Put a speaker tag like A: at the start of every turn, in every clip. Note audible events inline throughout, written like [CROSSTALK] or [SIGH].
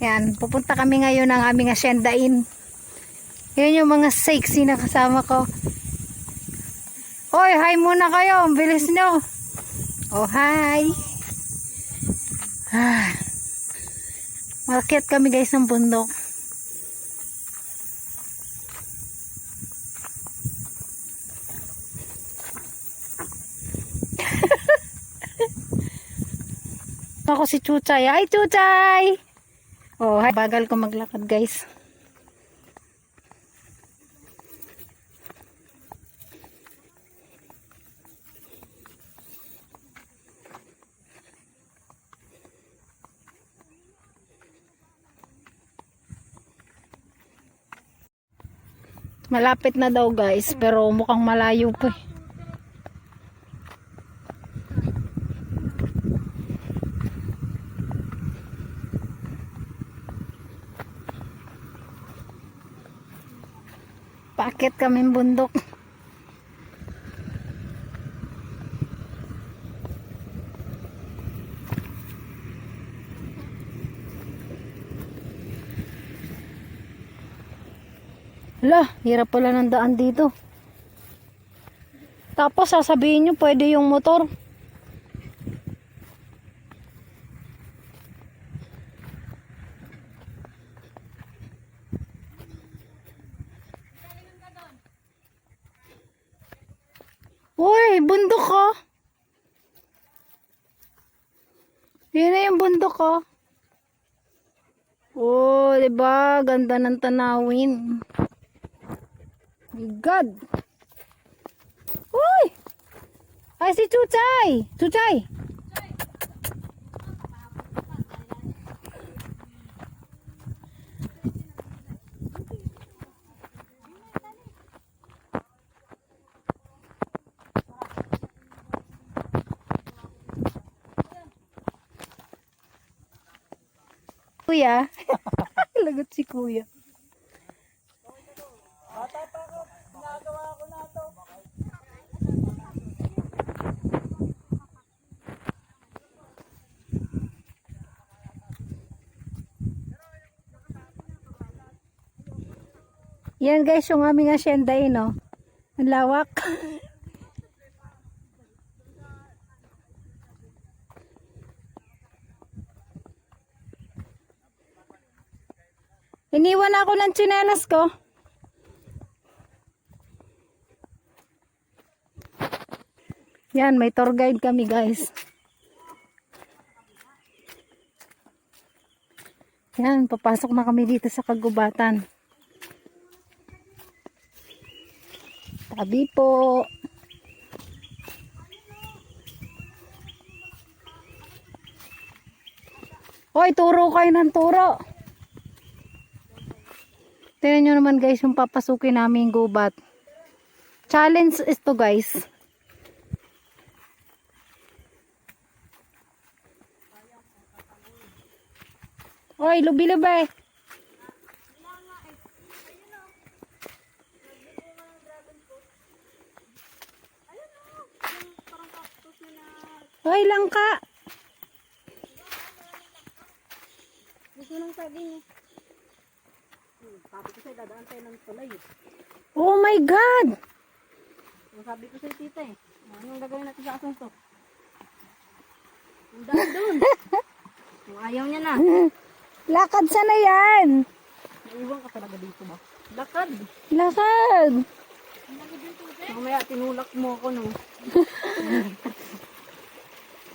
A: Yan, pupunta kami ngayon ng aming asyendain. Yan yung mga sexy na kasama ko. Hoy, hi muna kayo. Ang bilis nyo. Oh, hi. Ah. Malakyat kami guys ng bundok. [LAUGHS] Ako si Chuchay. Hi, Chuchay! Oh. Bagal ko maglakad, guys. Malapit na daw, guys. Pero mukhang malayo pa eh. Paakit kami bundok. Hala, hirap pala ng daan dito. Tapos sasabihin nyo pwede yung motor. Uy, bundok ko. Yan na yung bundok ko. Oh, 'di ba? Ganda ng tanawin. My God. Uy! Ay, si Chuchay! Chuchay! Kuya. [LAUGHS] Lagot si kuya. Yan guys, yung aming asyenda eh, no? Ang lawak. [LAUGHS] Iniwan ako ng tsinelas ko. Yan, may tour guide kami guys. Yan, papasok na kami dito sa kagubatan. Tabi po. Hoy, turo kayo ng turo. Tingnan nyo naman guys yung papasukin namin gubat. Challenge is to guys. Hoy, lubi-lubi. Hoy, langka.
B: Gusto nang sabi niya. Sabi ko sa'yo, dadaan tayo ng tulay.
A: Oh my God.
B: Yung sabi ko sa'yo, tita eh. Anong gagawin natin sa asong to? Ang dami doon. [LAUGHS] Kung ayaw niya na. [LAUGHS]
A: Lakad sana yan.
B: Naiwan ka talaga dito ba? Lakad.
A: Lakad.
B: Mamaya tinulak mo ako no. [LAUGHS]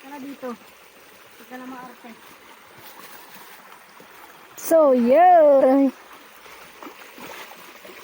B: Ka na dito. Huwag ka na maarte.
A: So, yun.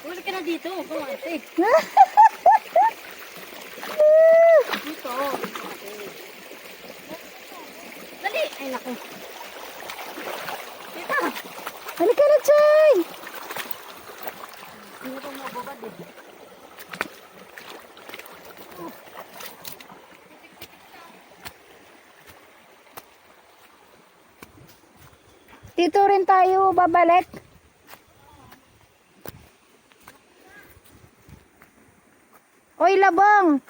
B: Huwag ka na dito. Kumarte. Dito. Dali. Ay naku. Tita.
A: Halika na, Chay.
B: Hindi ko mababad eh.
A: Dito rin tayo babalik. Oy, labang!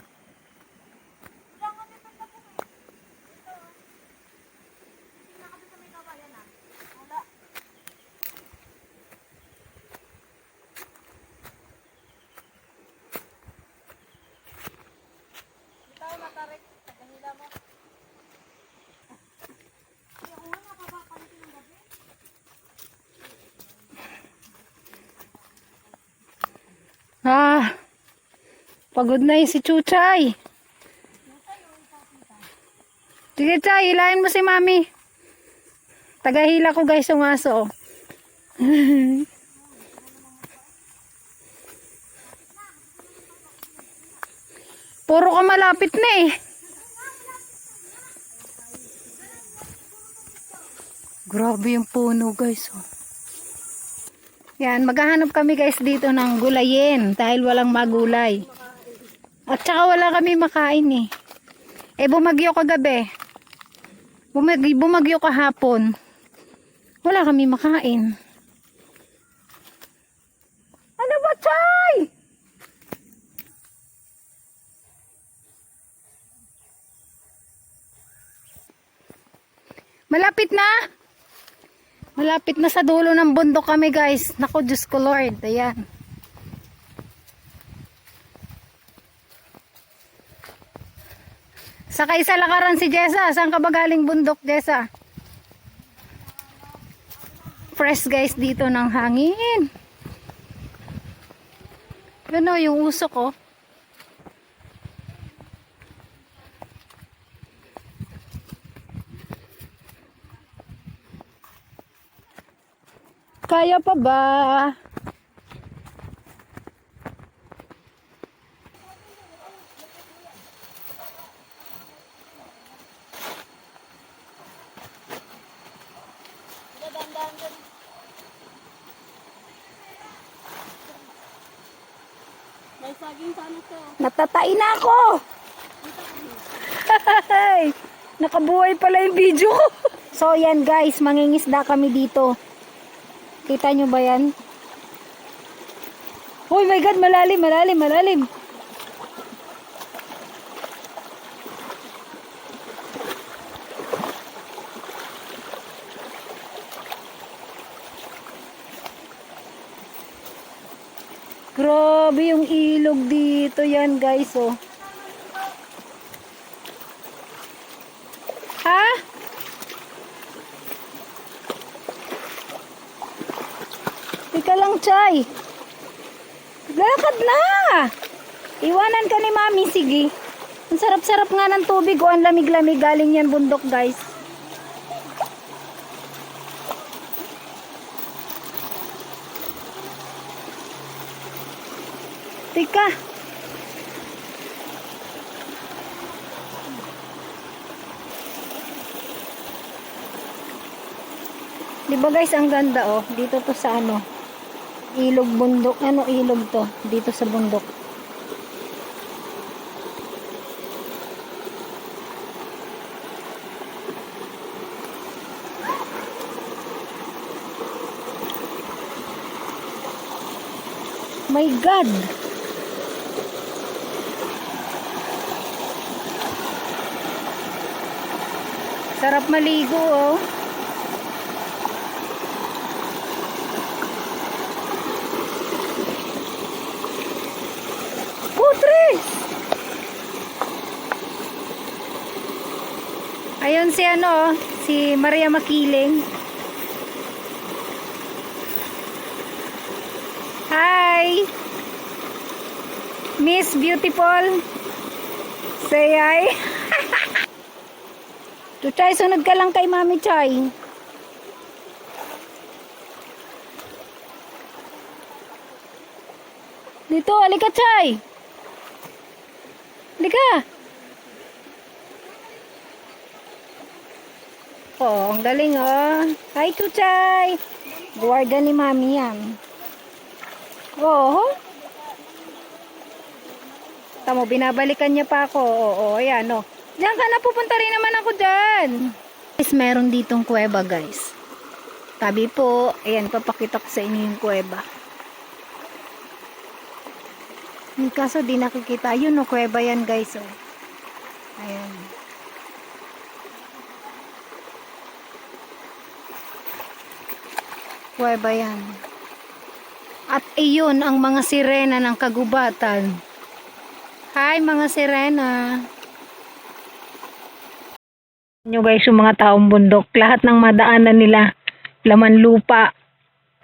A: Ah. Pagod na yun si Chuchay. Sige, Chay, hilahin mo si Mami. Tagahila ko guys yung aso. oh. [LAUGHS] Puro ka malapit na eh. Grabe yung puno guys. Oh. Yan, maghahanap kami guys dito ng gulayin dahil walang magulay. At saka wala kami makain eh. Eh bumagyo kagabi. Bumag bumagyo kahapon. Wala kami makain. Ano ba, Chay? Malapit na. Malapit na sa dulo ng bundok kami, guys. Nako, Diyos ko, Lord. Ayan. Sa lakaran si Jessa. Saan ka ba galing bundok, Jessa? Fresh, guys, dito ng hangin. Ano, yung usok, oh. Kaya pa ba? Natatain na ako! Ay, nakabuhay pala yung video ko. so yan guys, mangingisda kami dito. Kita nyo ba yan? Oh my god, malalim, malalim, malalim. Grabe yung ilog dito yan guys oh. Ha? Tika lang, Chay. Lakad na! Iwanan ka ni Mami, sige. Ang sarap-sarap nga ng tubig o ang lamig-lamig galing yan bundok, guys. Tika. Di ba guys, ang ganda oh. Dito to sa ano. Ilog bundok. Ano ilog to? Dito sa bundok. My God! Sarap maligo oh. Putres! Ayun si ano, si Maria Makiling. Hi! Miss Beautiful. Say hi. [LAUGHS] Tuchay, sunod ka lang kay Mami Chay. Dito, alika Chay. Alika. Oh, ang galing oh. Hi, Tuchay. Guarda ni Mami yan. Oo. Tamo, binabalikan niya pa ako. Oo, ayan, oh. Diyan ka na, pupunta rin naman ako dyan. Guys, meron ditong kuweba, guys. Tabi po, ayan, papakita ko sa inyo yung kuweba. Kaso, di nakikita. Yun, oh, kuweba yan, guys, oh. Ayan. Kuweba yan. At iyon ang mga sirena ng kagubatan. Hi mga sirena. Nyo guys yung mga taong bundok. Lahat ng madaanan nila. Laman lupa.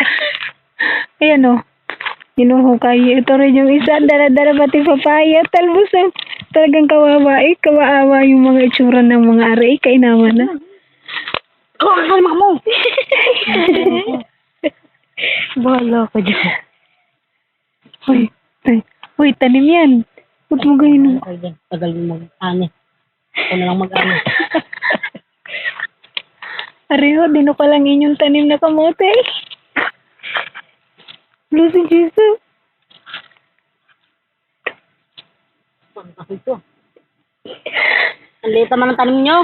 A: [LAUGHS] Ayan o. Inuhukay. Ito rin yung isa. Dala-dala pati papaya. Talbos ang talagang kawawa. Eh, kawaawa yung mga itsura ng mga ari. Kainaman na.
B: Oh, kalma mo! [LAUGHS]
A: Bahala ka dyan. Hoy, ay, hoy, tanim yan. Huwag mo ganyan.
B: Tagal mo mag-ani. Ako na lang mag-ani. [LAUGHS]
A: Areho, dino pa lang inyong tanim na kamote. Lucy Jesus.
B: Ito. Ang liit naman ang tanim nyo.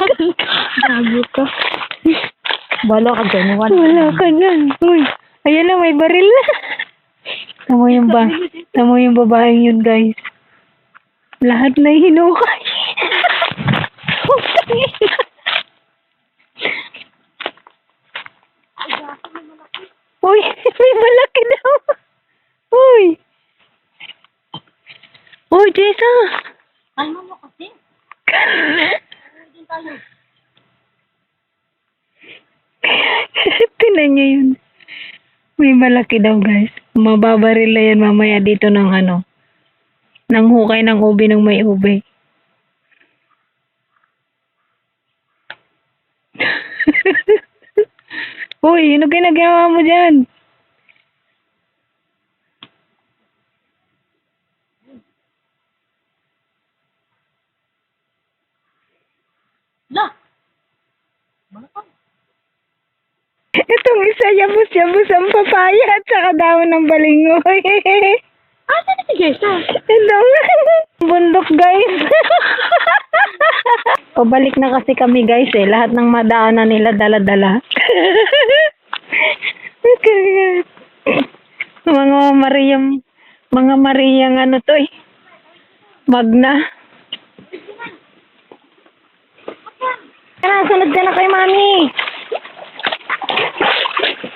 B: [LAUGHS]
A: Gago ka.
B: Balo ka dyan.
A: Wala ka dyan. Uy, ayan na, may baril na. Tamo yung ba? Tamo yung babaeng yun, guys. Lahat na hinukay. Uy, may malaki daw. Uy. Uy, Jessa.
B: Kalma mo kasi. [LAUGHS] [LAUGHS]
A: Tinan niyo yun. May malaki daw, guys. Mababaril na yan mamaya dito ng ano. Nang hukay ng ubi ng may ubi. [LAUGHS] Uy, ano ginagawa mo dyan?
B: La!
A: Itong isa, yabus-yabus ang papaya at saka daon ng balingoy. [LAUGHS]
B: Asa na si Jessa?
A: Hello. Bundok, guys. [LAUGHS] Pabalik na kasi kami, guys, eh. Lahat ng madaanan nila dala-dala. [LAUGHS] mga Mariam, mga Mariang ano to eh. Magna. Tara, sunod ka na kay mami. Tara na, Soy! Halika na!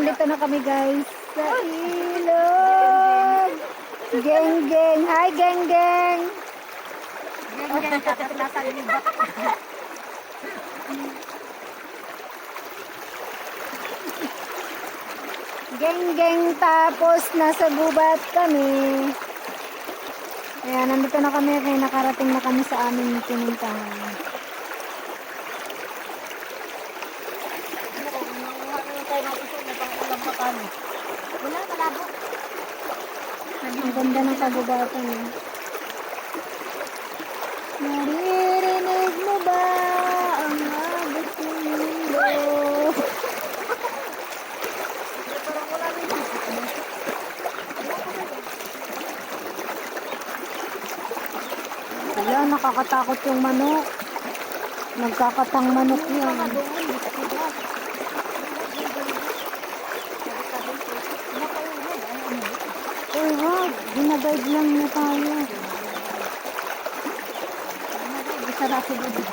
A: nandito na kami guys sa ilog. Geng, geng. Hi, geng, geng. Geng, geng. Tapos nasa gubat kami. Ayan, nandito na kami. Kaya nakarating na kami sa aming pinuntahan.
B: Wala, malabo.
A: Ang ganda ng kagubatan eh. Naririnig mo ba ang abot ng mundo? Wala, nakakatakot yung manok. Nagkakatang manok yan. Uy, wag. Ginagayad lang na tayo. Isara si Budi.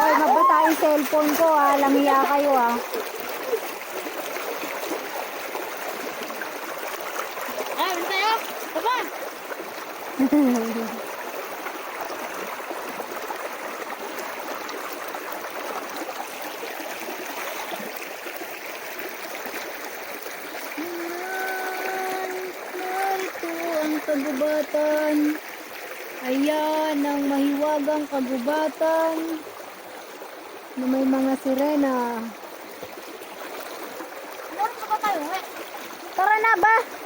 A: Ay, mabata yung cellphone ko ah. Langiya kayo ah.
B: Ah, ano tayo? Tama! [LAUGHS]
A: Narito ang kagubatan. Ayan ang mahiwagang kagubatan. Na may mga sirena.
B: Eh?
A: Tara na ba?